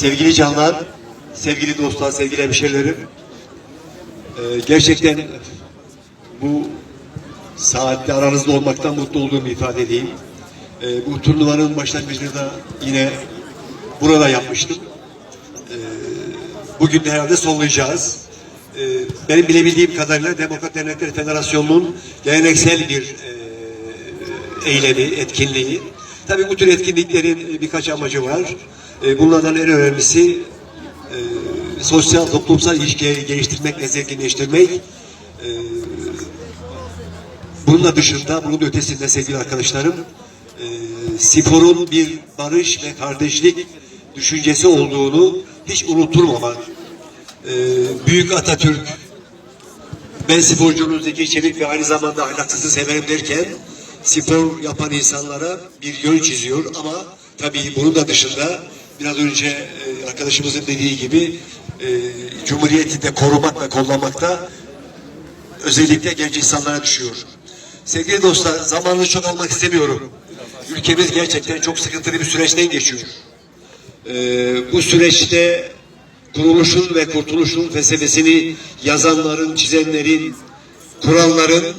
Sevgili canlar, sevgili dostlar, sevgili hemşerilerim. Ee, gerçekten bu saatte aranızda olmaktan mutlu olduğumu ifade edeyim. Ee, bu turnuvanın başlangıcını da yine burada yapmıştım. Ee, bugün de herhalde sonlayacağız. Ee, benim bilebildiğim kadarıyla Demokrat Dernekler Federasyonu'nun geleneksel bir e, eylemi, etkinliği. Tabii bu tür etkinliklerin birkaç amacı var. E, Bunlardan en önemlisi e, sosyal, toplumsal ilişkileri geliştirmek ve zenginleştirmek. E, Bunun da dışında, bunun ötesinde sevgili arkadaşlarım, e, sporun bir barış ve kardeşlik düşüncesi olduğunu hiç unutturmamak. E, Büyük Atatürk, ben sporcunun Zeki Çelik ve aynı zamanda ahlaksızı severim derken spor yapan insanlara bir yön çiziyor ama tabii bunun da dışında biraz önce e, arkadaşımızın dediği gibi e, Cumhuriyeti de korumak ve kollamakta özellikle genç insanlara düşüyor. Sevgili dostlar zamanını çok almak istemiyorum. Ülkemiz gerçekten çok sıkıntılı bir süreçten geçiyor. E, bu süreçte kuruluşun ve kurtuluşun felsefesini yazanların, çizenlerin, kuranların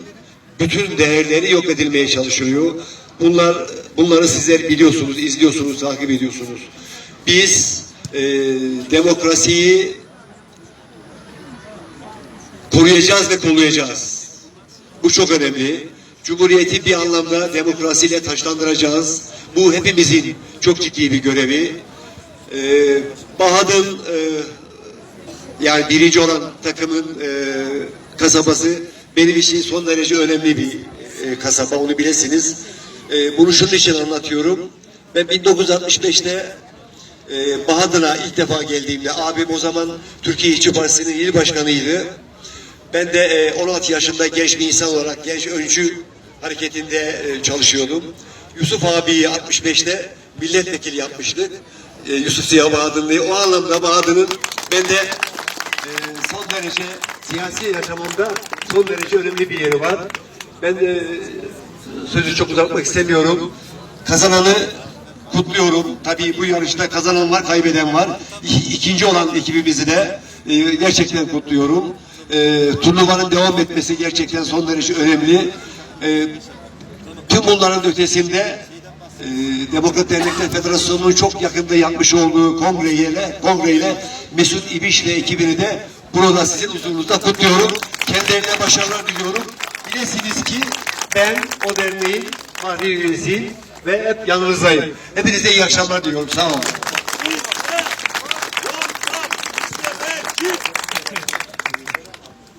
bütün değerleri yok edilmeye çalışılıyor. Bunlar bunları sizler biliyorsunuz, izliyorsunuz, takip ediyorsunuz. Biz e, demokrasiyi koruyacağız ve kollayacağız. Bu çok önemli. Cumhuriyeti bir anlamda demokrasiyle taşlandıracağız. Bu hepimizin çok ciddi bir görevi. Ee, Bahad'ın e, yani birinci olan takımın e, kasabası benim için son derece önemli bir e, kasaba onu bilesiniz. E, bunu şunun için anlatıyorum. Ben 1965'te e, Bahadır'a ilk defa geldiğimde abim o zaman Türkiye İşçi Partisi'nin il başkanıydı. Ben de e, 16 yaşında genç bir insan olarak genç öncü hareketinde e, çalışıyordum. Yusuf abiyi 65'te milletvekili yapmıştık. E, Yusuf Ziya Bahadırlı'yı. O anlamda Bahadır'ın ben de e, son derece siyasi yaşamımda son derece önemli bir yeri var. Ben de sözü çok uzatmak istemiyorum. Kazananı kutluyorum. Tabii bu yarışta kazanan var, kaybeden var. İkinci olan ekibimizi de e, gerçekten kutluyorum. E, turnuvanın devam etmesi gerçekten son derece önemli. E, tüm bunların ötesinde Demokrat Dernekler Federasyonu'nun çok yakında yapmış olduğu kongreyle, kongreyle Mesut İbiş ve ekibini de burada sizin huzurunuzda kutluyorum. Kendilerine başarılar diliyorum. Bilesiniz ki ben o derneğin üyesiyim ve hep yanınızdayım. Hepinize iyi akşamlar diliyorum. Sağ olun.